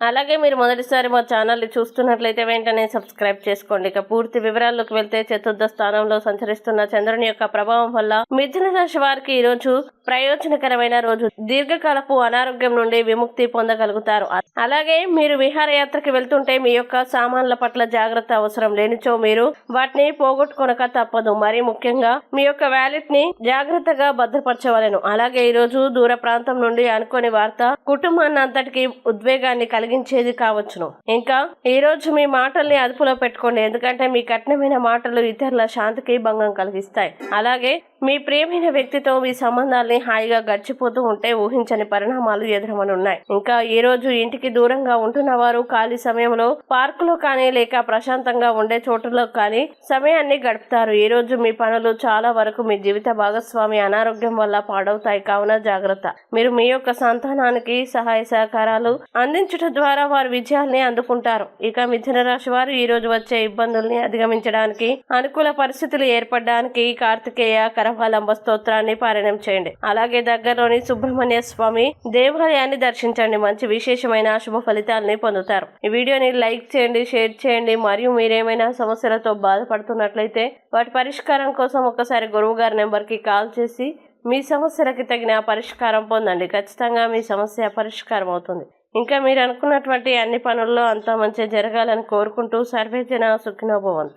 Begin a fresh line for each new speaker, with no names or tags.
అలాగే మీరు మొదటిసారి మా ఛానల్ని చూస్తున్నట్లయితే వెంటనే సబ్స్క్రైబ్ చేసుకోండి. ఇక పూర్తి వివరాల్లోకి వెళ్తే చతుర్థ స్థానంలో సంచరిస్తున్న చంద్రుని యొక్క ప్రభావం వల్ల మిథున రాశి వారికి ఈ రోజు ప్రయోజనకరమైన రోజు. దీర్ఘకాలపు అనారోగ్యం నుండి విముక్తి పొందగలుగుతారు. అలాగే మీరు విహారయాత్రకి వెళ్తుంటే మీ యొక్క సామాన్ల పట్ల జాగ్రత్త అవసరం లేనిచో మీరు వాటిని పోగొట్టుకొనక తప్పదు. మరి ముఖ్యంగా మీ యొక్క వ్యాలెట్ని జాగ్రత్తగా భద్రపరచవలెను. అలాగే ఈ రోజు దూర ప్రాంతం నుండి అనుకోని వార్త కుటుంబాన్ని అంతటికి ఉద్వేగాన్ని కలిగి కలిగించేది కావచ్చును. ఇంకా ఈ రోజు మీ మాటల్ని అదుపులో పెట్టుకోండి. ఎందుకంటే మీ కఠినమైన మాటలు ఇతరుల శాంతికి భంగం కలిగిస్తాయి. అలాగే మీ ప్రియమైన వ్యక్తితో మీ సంబంధాల్ని హాయిగా గడిచిపోతూ ఉంటే ఊహించని పరిణామాలు ఎదురమనున్నాయి ఇంకా ఈ రోజు ఇంటికి దూరంగా ఉంటున్న వారు ఖాళీ సమయంలో పార్కులో కానీ లేక ప్రశాంతంగా ఉండే చోటులో కానీ సమయాన్ని గడుపుతారు. ఈ రోజు మీ పనులు చాలా వరకు మీ జీవిత భాగస్వామి అనారోగ్యం వల్ల పాడవుతాయి. కావున జాగ్రత్త. మీరు మీ యొక్క సంతానానికి సహాయ సహకారాలు అందించడం ద్వారా వారి విజయాల్ని అందుకుంటారు. ఇక మిథున రాశి వారు ఈ రోజు వచ్చే ఇబ్బందుల్ని అధిగమించడానికి అనుకూల పరిస్థితులు ఏర్పడడానికి కార్తికేయ కరవాలంబ స్తోత్రాన్ని పారాయణం చేయండి. అలాగే దగ్గరలోని సుబ్రహ్మణ్య స్వామి దేవాలయాన్ని దర్శించండి. మంచి విశేషమైన శుభ ఫలితాలని పొందుతారు. ఈ వీడియోని లైక్ చేయండి షేర్ చేయండి. మరియు మీరేమైనా సమస్యలతో బాధపడుతున్నట్లయితే వాటి పరిష్కారం కోసం ఒకసారి గురువు గారి నెంబర్కి కాల్ చేసి మీ సమస్యలకి తగిన పరిష్కారం పొందండి. ఖచ్చితంగా మీ సమస్య పరిష్కారం అవుతుంది. ఇంకా మీరు అనుకున్నటువంటి అన్ని పనుల్లో అంతా మంచిగా జరగాలని కోరుకుంటూ సర్వేజన సుఖినోభవంతు.